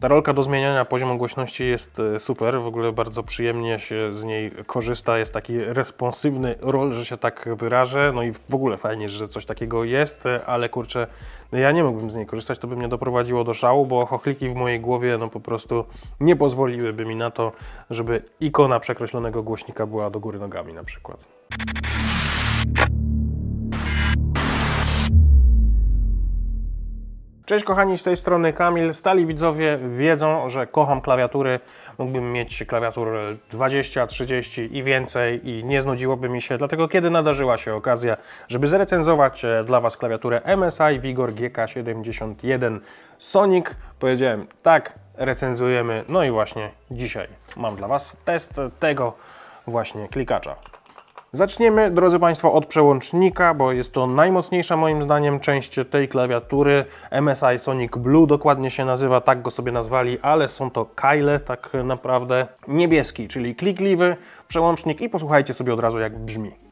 Ta rolka do zmieniania poziomu głośności jest e, super, w ogóle bardzo przyjemnie się z niej korzysta, jest taki responsywny roll, że się tak wyrażę, no i w ogóle fajnie, że coś takiego jest, e, ale kurczę, no ja nie mógłbym z niej korzystać, to by mnie doprowadziło do szału, bo chochliki w mojej głowie no po prostu nie pozwoliłyby mi na to, żeby ikona przekreślonego głośnika była do góry nogami na przykład. Cześć kochani, z tej strony Kamil. Stali widzowie wiedzą, że kocham klawiatury. Mógłbym mieć klawiatur 20, 30 i więcej i nie znudziłoby mi się. Dlatego kiedy nadarzyła się okazja, żeby zrecenzować e, dla Was klawiaturę MSI Vigor GK71 Sonic, powiedziałem tak, recenzujemy. No i właśnie dzisiaj mam dla Was test tego właśnie klikacza. Zaczniemy, drodzy Państwo, od przełącznika, bo jest to najmocniejsza moim zdaniem część tej klawiatury. MSI Sonic Blue dokładnie się nazywa, tak go sobie nazwali, ale są to Kyle tak naprawdę. Niebieski, czyli klikliwy przełącznik i posłuchajcie sobie od razu jak brzmi.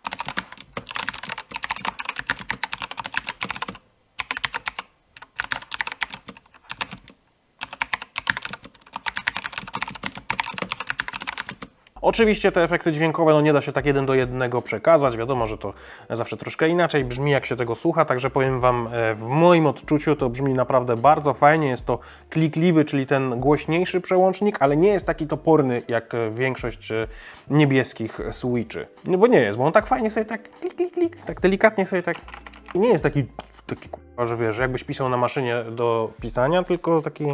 Oczywiście te efekty dźwiękowe no nie da się tak jeden do jednego przekazać. Wiadomo, że to zawsze troszkę inaczej brzmi, jak się tego słucha. Także powiem Wam, e, w moim odczuciu to brzmi naprawdę bardzo fajnie. Jest to klikliwy, czyli ten głośniejszy przełącznik, ale nie jest taki toporny jak e, większość e, niebieskich switchy. No bo nie jest, bo on tak fajnie sobie tak klik, klik, klik, tak delikatnie sobie tak. I nie jest taki, taki że wiesz, jakbyś pisał na maszynie do pisania, tylko taki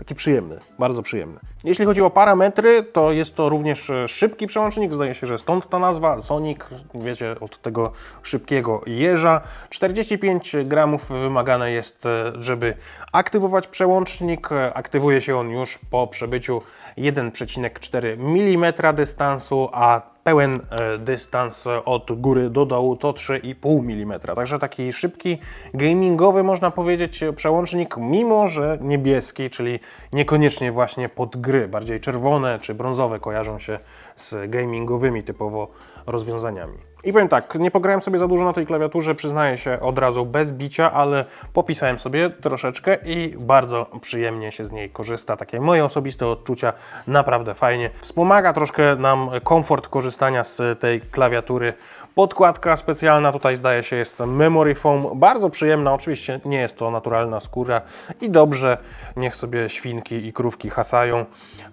Taki przyjemny, bardzo przyjemny. Jeśli chodzi o parametry, to jest to również e, szybki przełącznik, zdaje się, że stąd ta nazwa, Sonic, wiecie, od tego szybkiego jeża. 45 gramów wymagane jest, e, żeby aktywować przełącznik. E, Aktywuje się on już po przebyciu 1,4 mm dystansu, a pełen e, dystans od góry do dołu to 3,5 mm. Także taki szybki, gamingowy można powiedzieć przełącznik, mimo że niebieski, czyli niekoniecznie właśnie pod gry, bardziej czerwone czy brązowe kojarzą się z gamingowymi typowo rozwiązaniami. I powiem tak, nie pograłem sobie za dużo na tej klawiaturze, przyznaję się od razu bez bicia, ale popisałem sobie troszeczkę i bardzo przyjemnie się z niej korzysta. Takie moje osobiste odczucia, naprawdę fajnie. Wspomaga troszkę nam komfort korzystania z tej klawiatury. Podkładka specjalna tutaj zdaje się jest memory foam, bardzo przyjemna, oczywiście nie jest to naturalna skóra i dobrze, niech sobie świnki i krówki hasają,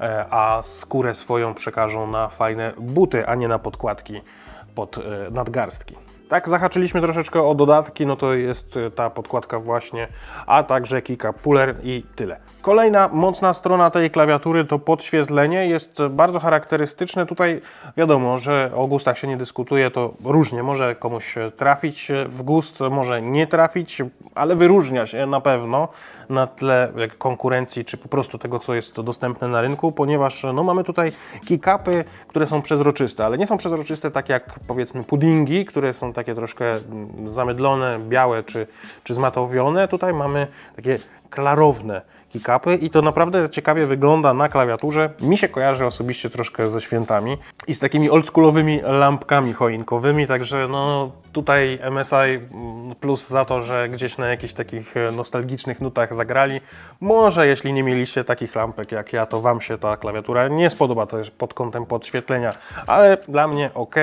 e, a skórę swoją przekażą na fajne buty, a nie na podkładki pod e, nadgarstki. Tak, zahaczyliśmy troszeczkę o dodatki, no to jest e, ta podkładka właśnie, a także kilka puller i tyle. Kolejna mocna strona tej klawiatury to podświetlenie. Jest bardzo charakterystyczne. Tutaj wiadomo, że o gustach się nie dyskutuje, to różnie. Może komuś trafić w gust, może nie trafić, ale wyróżnia się na pewno na tle konkurencji, czy po prostu tego, co jest dostępne na rynku, ponieważ no, mamy tutaj kick-upy, które są przezroczyste, ale nie są przezroczyste tak jak powiedzmy puddingi, które są takie troszkę mm, zamydlone, białe czy, czy zmatowione. Tutaj mamy takie klarowne kick-upy i to naprawdę ciekawie wygląda na klawiaturze. Mi się kojarzy osobiście troszkę ze świętami i z takimi oldschoolowymi lampkami choinkowymi, także no tutaj MSI mm, plus za to, że gdzieś na jakichś takich e, nostalgicznych nutach zagrali. Może jeśli nie mieliście takich lampek jak ja, to Wam się ta klawiatura nie spodoba też pod kątem podświetlenia, ale dla mnie ok.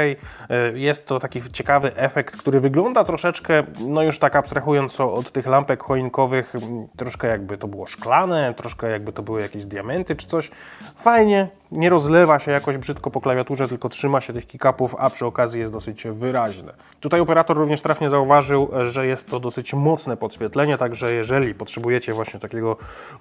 Jest to taki ciekawy efekt, który wygląda troszeczkę, no już tak abstrahując od tych lampek choinkowych, troszkę jakby to było szklane, troszkę jakby to były jakieś diamenty czy coś. Fajnie, nie rozlewa się jakoś brzydko po klawiaturze, tylko trzyma się tych kick-upów, a przy okazji jest dosyć wyraźne. Tutaj operator również trafnie zauważył, że jest to dosyć mocne podświetlenie, także jeżeli potrzebujecie właśnie takiego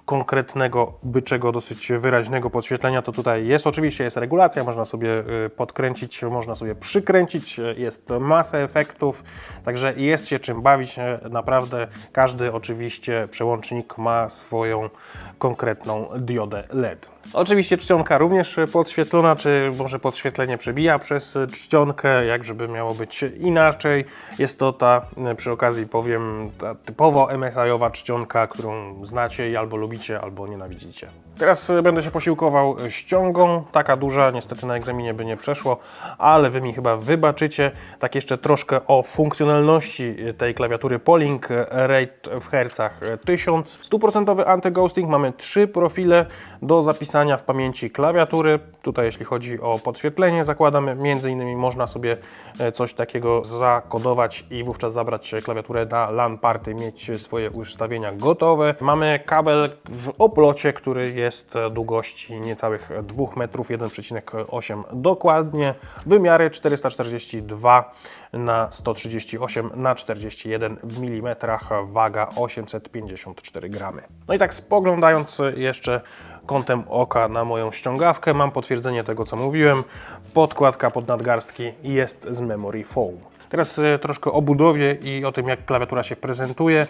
konkretnego, byczego, dosyć wyraźnego podświetlenia, to tutaj jest oczywiście jest regulacja, można sobie y, podkręcić, można sobie przykręcić, jest masę efektów, także jest się czym bawić, naprawdę każdy oczywiście przełącznik ma swoją konkretną diodę LED. Oczywiście czcionka również podświetlona, czy może podświetlenie przebija przez czcionkę, jak żeby miało być inaczej. Jest to ta, przy okazji powiem, ta typowo MSI-owa czcionka, którą znacie i albo lubicie, albo nienawidzicie. Teraz e, będę się posiłkował ściągą, taka duża, niestety na egzaminie by nie przeszło, ale Wy mi chyba wybaczycie. Tak jeszcze troszkę o funkcjonalności tej klawiatury Polink Rate w hercach 1000. Stuprocentowy anti-ghosting, mamy trzy profile do zapisania w pamięci klawiatury. Tutaj jeśli chodzi o podświetlenie zakładamy, między innymi można sobie e, coś takiego zakodować i wówczas zabrać klawiaturę na LAN party, mieć swoje ustawienia gotowe. Mamy kabel w oplocie, który jest długości niecałych 2 metrów, 1,8 dokładnie. Wymiary 442 na 138 na 41 mm, waga 854 gramy. No i tak spoglądając jeszcze kątem oka na moją ściągawkę, mam potwierdzenie tego, co mówiłem. Podkładka pod nadgarstki jest z memory foam. Teraz e, troszkę o budowie i o tym, jak klawiatura się prezentuje.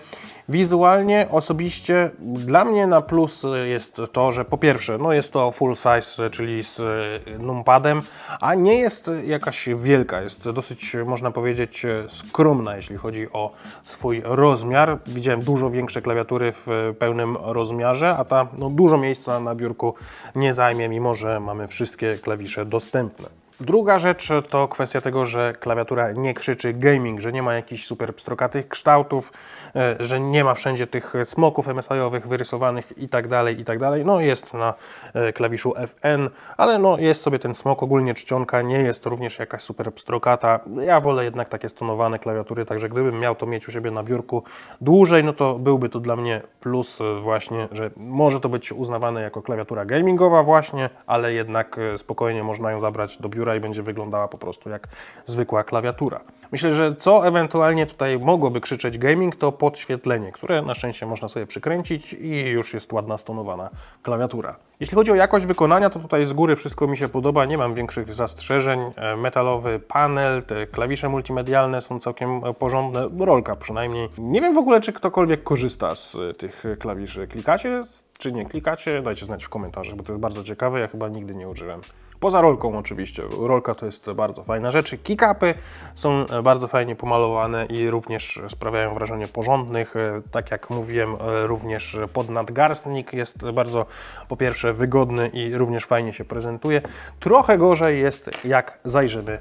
Wizualnie, osobiście, dla mnie na plus jest to, że po pierwsze, no jest to full size, czyli z e, numpadem, a nie jest jakaś wielka. Jest dosyć, można powiedzieć, skromna, jeśli chodzi o swój rozmiar. Widziałem dużo większe klawiatury w pełnym rozmiarze, a ta no, dużo miejsca na biurku nie zajmie, mimo że mamy wszystkie klawisze dostępne. Druga rzecz to kwestia tego, że klawiatura nie krzyczy gaming, że nie ma jakichś super pstrokatych kształtów, e, że nie ma wszędzie tych smoków MSI-owych wyrysowanych i tak dalej, i tak dalej. No jest na e, klawiszu FN, ale no jest sobie ten smok, ogólnie czcionka nie jest również jakaś super pstrokata. Ja wolę jednak takie stonowane klawiatury, także gdybym miał to mieć u siebie na biurku dłużej, no to byłby to dla mnie plus właśnie, że może to być uznawane jako klawiatura gamingowa właśnie, ale jednak e, spokojnie można ją zabrać do biura i będzie wyglądała po prostu jak zwykła klawiatura. Myślę, że co ewentualnie tutaj mogłoby krzyczeć gaming, to podświetlenie, które na szczęście można sobie przykręcić i już jest ładna stonowana klawiatura. Jeśli chodzi o jakość wykonania, to tutaj z góry wszystko mi się podoba, nie mam większych zastrzeżeń. E, metalowy panel, te klawisze multimedialne są całkiem porządne, rolka przynajmniej. Nie wiem w ogóle, czy ktokolwiek korzysta z e, tych klawiszy. Klikacie czy nie klikacie? Dajcie znać w komentarzach, bo to jest bardzo ciekawe, ja chyba nigdy nie użyłem. Poza rolką oczywiście. Rolka to jest bardzo fajna rzecz. Kickupy są bardzo fajnie pomalowane i również sprawiają wrażenie porządnych. Tak jak mówiłem, również podnadgarstnik jest bardzo po pierwsze wygodny i również fajnie się prezentuje. Trochę gorzej jest jak zajrzymy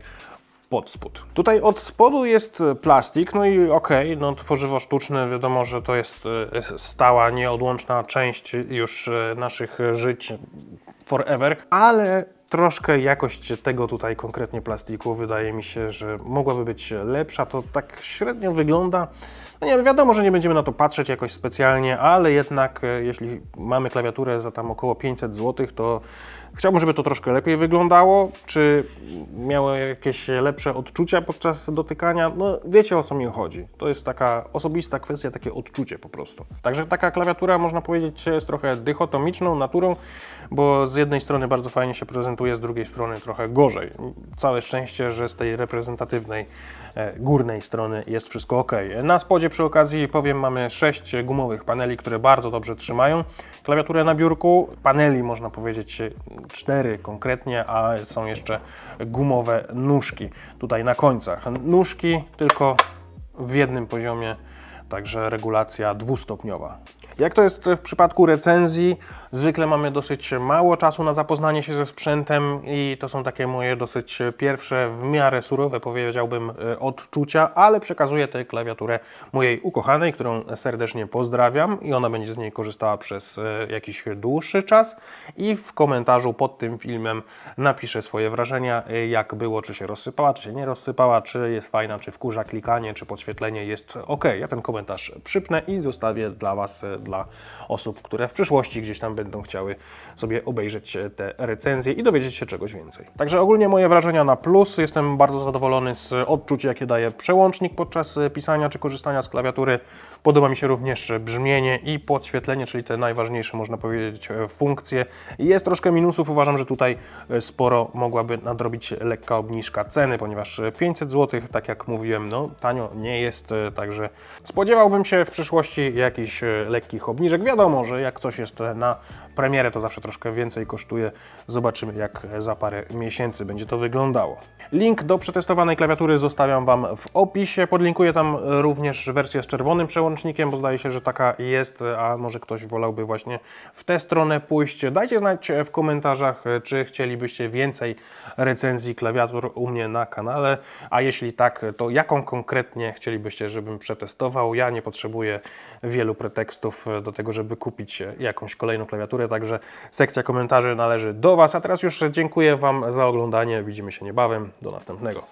pod spód. Tutaj od spodu jest plastik, no i okej, okay, no tworzywo sztuczne, wiadomo, że to jest stała, nieodłączna część już naszych żyć forever, ale troszkę jakość tego tutaj konkretnie plastiku wydaje mi się, że mogłaby być lepsza. To tak średnio wygląda. No nie wiadomo, że nie będziemy na to patrzeć jakoś specjalnie, ale jednak e, jeśli mamy klawiaturę za tam około 500 zł, to Chciałbym, żeby to troszkę lepiej wyglądało. Czy miało jakieś lepsze odczucia podczas dotykania? No wiecie o co mi chodzi. To jest taka osobista kwestia, takie odczucie po prostu. Także taka klawiatura można powiedzieć jest trochę dychotomiczną naturą, bo z jednej strony bardzo fajnie się prezentuje, z drugiej strony trochę gorzej. Całe szczęście, że z tej reprezentatywnej górnej strony jest wszystko ok. Na spodzie przy okazji powiem mamy sześć gumowych paneli, które bardzo dobrze trzymają klawiaturę na biurku. Paneli można powiedzieć cztery konkretnie, a są jeszcze gumowe nóżki tutaj na końcach. Nóżki tylko w jednym poziomie, także regulacja dwustopniowa. Jak to jest w przypadku recenzji? Zwykle mamy dosyć mało czasu na zapoznanie się ze sprzętem i to są takie moje dosyć pierwsze, w miarę surowe powiedziałbym e, odczucia, ale przekazuję tę klawiaturę mojej ukochanej, którą serdecznie pozdrawiam i ona będzie z niej korzystała przez e, jakiś dłuższy czas i w komentarzu pod tym filmem napiszę swoje wrażenia, e, jak było, czy się rozsypała, czy się nie rozsypała, czy jest fajna, czy wkurza klikanie, czy podświetlenie jest ok. Ja ten komentarz przypnę i zostawię dla Was dla osób, które w przyszłości gdzieś tam będą chciały sobie obejrzeć te recenzje i dowiedzieć się czegoś więcej. Także ogólnie moje wrażenia na plus. Jestem bardzo zadowolony z odczuć, jakie daje przełącznik podczas pisania czy korzystania z klawiatury. Podoba mi się również brzmienie i podświetlenie, czyli te najważniejsze, można powiedzieć, funkcje. Jest troszkę minusów. Uważam, że tutaj sporo mogłaby nadrobić lekka obniżka ceny, ponieważ 500 zł, tak jak mówiłem, no tanio nie jest, także spodziewałbym się w przyszłości jakichś e, lekkich obniżek. Wiadomo, że jak coś jest e, na premierę, to zawsze troszkę więcej kosztuje. Zobaczymy, jak za parę miesięcy będzie to wyglądało. Link do przetestowanej klawiatury zostawiam Wam w opisie. Podlinkuję tam również wersję z czerwonym przełącznikiem, bo zdaje się, że taka jest, a może ktoś wolałby właśnie w tę stronę pójść. Dajcie znać w komentarzach, czy chcielibyście więcej recenzji klawiatur u mnie na kanale, a jeśli tak, to jaką konkretnie chcielibyście, żebym przetestował. Ja nie potrzebuję wielu pretekstów do tego, żeby kupić jakąś kolejną klawiaturę, także sekcja komentarzy należy do Was. A teraz już dziękuję Wam za oglądanie. Widzimy się niebawem. Do następnego.